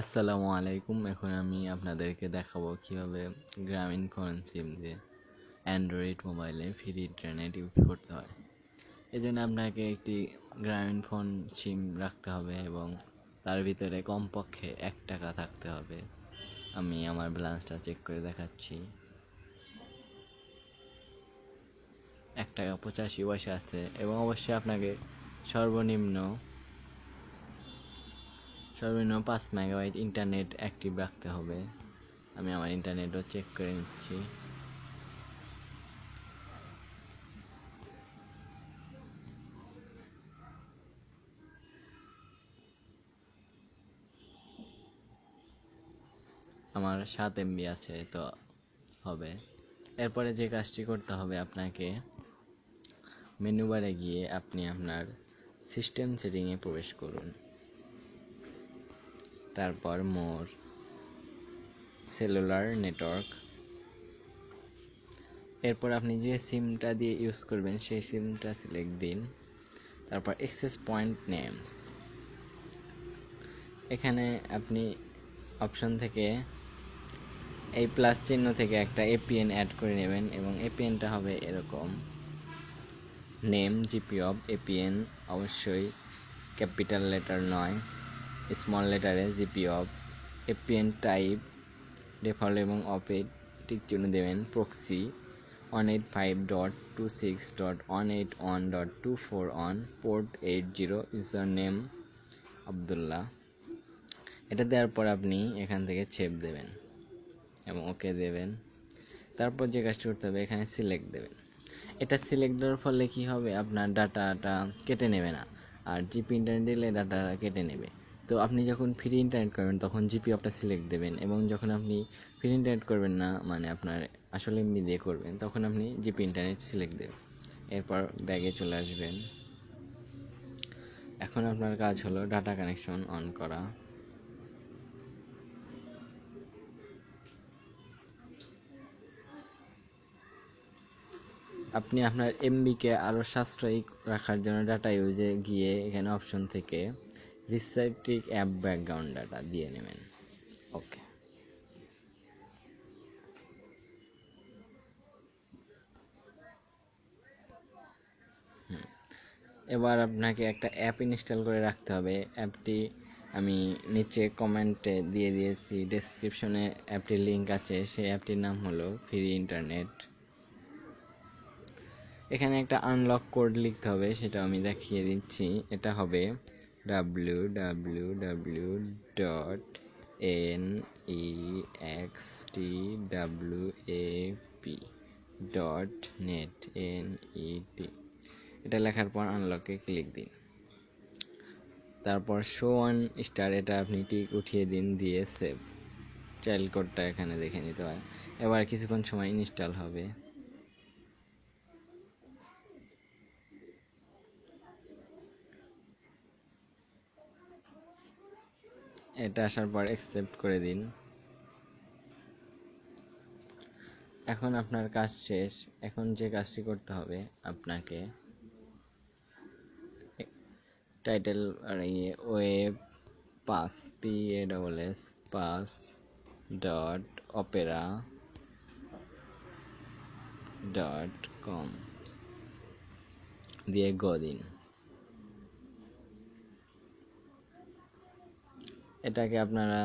আসসালামু আলাইকুম। এখন আমি আপনাদেরকে দেখাবো কীভাবে গ্রামীণ ফোন সিম দিয়ে অ্যান্ড্রয়েড মোবাইলে ফ্রি ইন্টারনেট ইউজ করতে হয়। এই জন্য আপনাকে একটি গ্রামীণ ফোন সিম রাখতে হবে এবং তার ভিতরে কমপক্ষে এক টাকা থাকতে হবে। আমি আমার ব্যালেন্সটা চেক করে দেখাচ্ছি। এক টাকা পঁচাশি পয়সা আছে এবং অবশ্যই আপনাকে সর্বনিম্ন সর্বনিম্ন পাঁচ মেগাবাইট ইন্টারনেট অ্যাক্টিভ রাখতে হবে। আমি আমার ইন্টারনেটও চেক করে নিচ্ছি। আমার সাত এমবি আছে, তো হবে। এরপরে যে কাজটি করতে হবে আপনাকে মেনু বারে গিয়ে আপনি আপনার সিস্টেম সেটিংয়ে প্রবেশ করুন। তারপর মোর সেলুলার নেটওয়ার্ক। এরপর আপনি যে সিমটা দিয়ে ইউজ করবেন, সেই সিমটা সিলেক্ট দিন। তারপর এক্সেস পয়েন্ট নেমস এখানে আপনি অপশন থেকে এই প্লাস চিহ্ন থেকে একটা এপিএন অ্যাড করে নেবেন এবং এপিএনটা হবে এরকম। নেম জিপি অফ এপিএন অবশ্যই ক্যাপিটাল লেটার নয়। Small লেটারে GP of APN type default এবং অপে টিক চিহ্ন দেবেন proxy one eight five dot two six dot one eight one dot two four one port eight zero user name Abdullah এটা দেওয়ার পর আপনি এখান থেকে ছেপ দেবেন এবং ওকে দেবেন। তারপর যে কাজটি করতে হবে, এখানে সিলেক্ট দেবেন। এটা সিলেক্ট দেওয়ার ফলে কী হবে? আপনার ডাটাটা কেটে নেবে না। আর জিপি ইন্টারনেট দিলে ডাটা কেটে নেবে। তো আপনি যখন ফ্রি ইন্টারনেট করবেন, তখন জিপি অফটা সিলেক্ট দেবেন এবং যখন আপনি ফ্রি ইন্টারনেট করবেন না মানে আপনার আসলে এমবি দিয়ে করবেন, তখন আপনি জিপি ইন্টারনেট সিলেক্ট দেবেন। এরপর ব্যাগে চলে আসবেন। এখন আপনার কাজ হলো ডাটা কানেকশন অন করা। আপনি আপনার এমবিকে আরও সাশ্রয়ী রাখার জন্য ডাটা ইউজে গিয়ে এখানে অপশন থেকে রিসাইটিক অ্যাপ ব্যাকগ্রাউন্ড ডাটা দিয়ে নেবেন। ওকে। এবার আপনাকে একটা অ্যাপ ইনস্টল করে রাখতে হবে। অ্যাপটি আমি নিচে কমেন্টে দিয়ে দিয়েছি, ডেসক্রিপশনে অ্যাপটির লিঙ্ক আছে, সেই অ্যাপটির নাম হলো ফ্রি ইন্টারনেট। এখানে একটা আনলক কোড লিখতে হবে সেটা আমি দেখিয়ে দিচ্ছি। এটা হবে W W W dot N E X T A P dot net N E T এটা লেখার পর আনলকে ক্লিক দিন। তারপর শো অন স্টার এটা আপনি টিক উঠিয়ে দিন দিয়ে সেভ চাইল্ড কোডটা এখানে দেখে নিতে হয়। এবার কিছুক্ষণ সময় ইনস্টল হবে। এটা আসার পর অ্যাকসেপ্ট করে দিন। এখন আপনার কাজ শেষ। এখন যে কাজটি করতে হবে আপনাকে টাইটেল ইয়ে web pass P A double S pass dot Opera dot com দিয়ে গো এটাকে আপনারা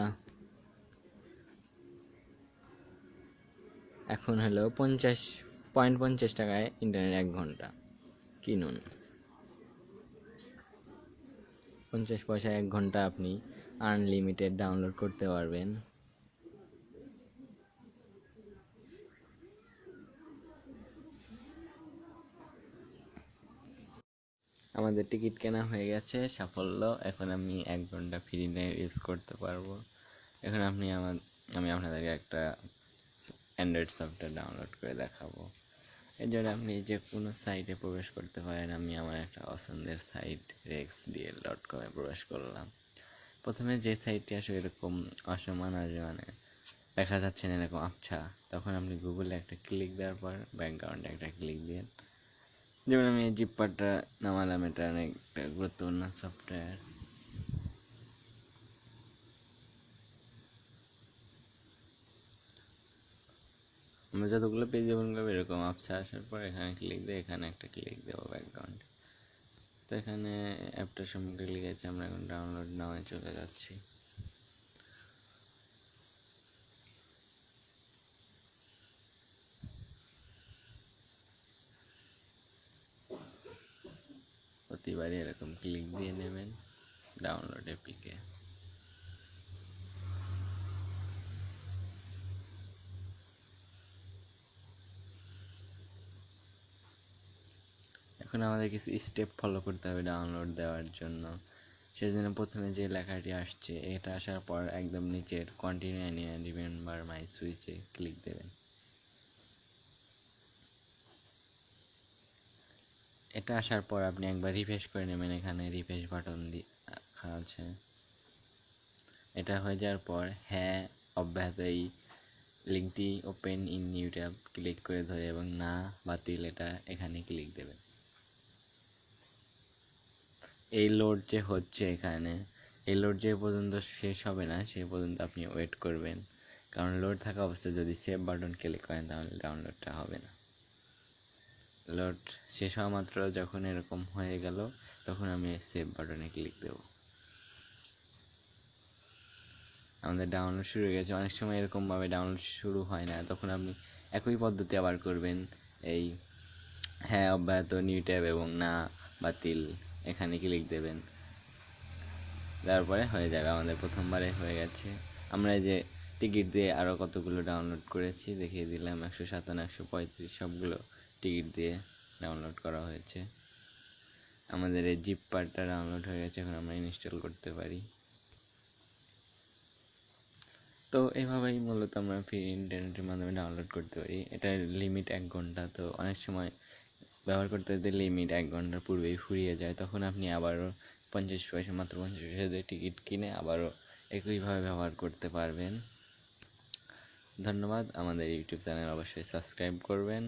এখন হলো পঞ্চাশ, পয়েন্ট পঞ্চাশ টাকায় ইন্টারনেট এক ঘণ্টা কিনুন। পঞ্চাশ পয়সা এক ঘণ্টা আপনি আনলিমিটেড ডাউনলোড করতে পারবেন। আমাদের টিকিট কেনা হয়ে গেছে, সাফল্য। এখন আমি এক ঘণ্টা ফ্রি নেট ইউজ করতে পারব। এখন আপনি আমার, আমি আপনাদেরকে একটা অ্যান্ড্রয়েড সফটওয়্যার ডাউনলোড করে দেখাবো। এর জন্য আপনি যে কোনো সাইটে প্রবেশ করতে পারেন। আমি আমার একটা পছন্দের সাইট রেক্স ডিএল ডট কমে প্রবেশ করলাম। প্রথমে যে সাইটটি আসলে এরকম অসমান মানে দেখা যাচ্ছে না, এরকম আচ্ছা তখন আপনি গুগলে একটা ক্লিক দেওয়ার পর ব্যাকগ্রাউন্ডে একটা ক্লিক দিন যেমন আমি জিপ পার্টটা নামালাম, এটা অনেকটা গুরুত্বপূর্ণ সফটওয়্যার আমরা যতগুলো পেজ ওপেন করব এরকম আপসে আসার পর এখানে ক্লিক দিয়ে এখানে একটা ক্লিক দেবো ব্যাকগ্রাউন্ড তো এখানে অ্যাপটা সম্পর্কে লিখেছে, আমরা এখন ডাউনলোড নামে চলে যাচ্ছি। প্রতিবারই এরকম ক্লিক দিয়ে নেবেন ডাউনলোড এপিকে এখন আমাদের কিছু স্টেপ ফলো করতে হবে ডাউনলোড দেওয়ার জন্য। সেজন্য প্রথমে যে লেখাটি আসছে এটা আসার পর একদম নিচের কন্টিনিউ অ্যান্ড রিমেম্বার মাই সুইচে ক্লিক দেবেন। এটা আসার পর আপনি একবার রিফ্রেশ করে নেবেন এখানে রিফ্রেশ বাটন দেখা আছে। এটা হয়ে যাওয়ার পর হ্যাঁ অব্যাহত এই লিঙ্কটি open in new tab click করে ধরে এবং না, বাতিল, এটা এখানে ক্লিক দেবেন। এই লোড যে হচ্ছে এখানে, এই লোড যে পর্যন্ত শেষ হবে না, সে পর্যন্ত আপনি ওয়েট করবেন। কারণ লোড থাকা অবস্থায় যদি সেভ বাটন ক্লিক করেন, তাহলে ডাউনলোডটা হবে না। লোড শেষ হওয়া মাত্র যখন এরকম হয়ে গেল, তখন আমি সেভ বাটনে ক্লিক দেব। আমাদের ডাউনলোড শুরু হয়ে গেছে। অনেক সময় এরকমভাবে ডাউনলোড শুরু হয় না। তখন আপনি একই পদ্ধতি আবার করবেন। এই হ্যাঁ অব্যাহত নিউ ট্যাব এবং না, বাতিল, এখানে ক্লিক দেবেন। তারপরে হয়ে যাবে আমাদের প্রথমবারে হয়ে গেছে। আমরা যে টিকিট দিয়ে আরও কতগুলো ডাউনলোড করেছি, দেখিয়ে দিলাম। একশো সাতান্ন একশো পঁয়ত্রিশ, সবগুলো টিকিট দিয়ে ডাউনলোড করা হয়েছে। আমাদের এই জিপ পার্টটা ডাউনলোড হয়ে গেছে, এখন আমরা ইনস্টল করতে পারি। তো এভাবেই মূলত আমরা ফ্রি ইন্টারনেটের মাধ্যমে ডাউনলোড করতে পারি। এটার লিমিট এক ঘণ্টা, তো অনেক সময় ব্যবহার করতে করতে লিমিট এক ঘণ্টার পূর্বেই ফুরিয়ে যায়। তখন আপনি আবারও পঞ্চাশ পয়সা, মাত্র পঞ্চাশ পয়সা দিয়ে টিকিট কিনে আবারও একইভাবে ব্যবহার করতে পারবেন। ধন্যবাদ। আমাদের ইউটিউব চ্যানেল অবশ্যই সাবস্ক্রাইব করবেন।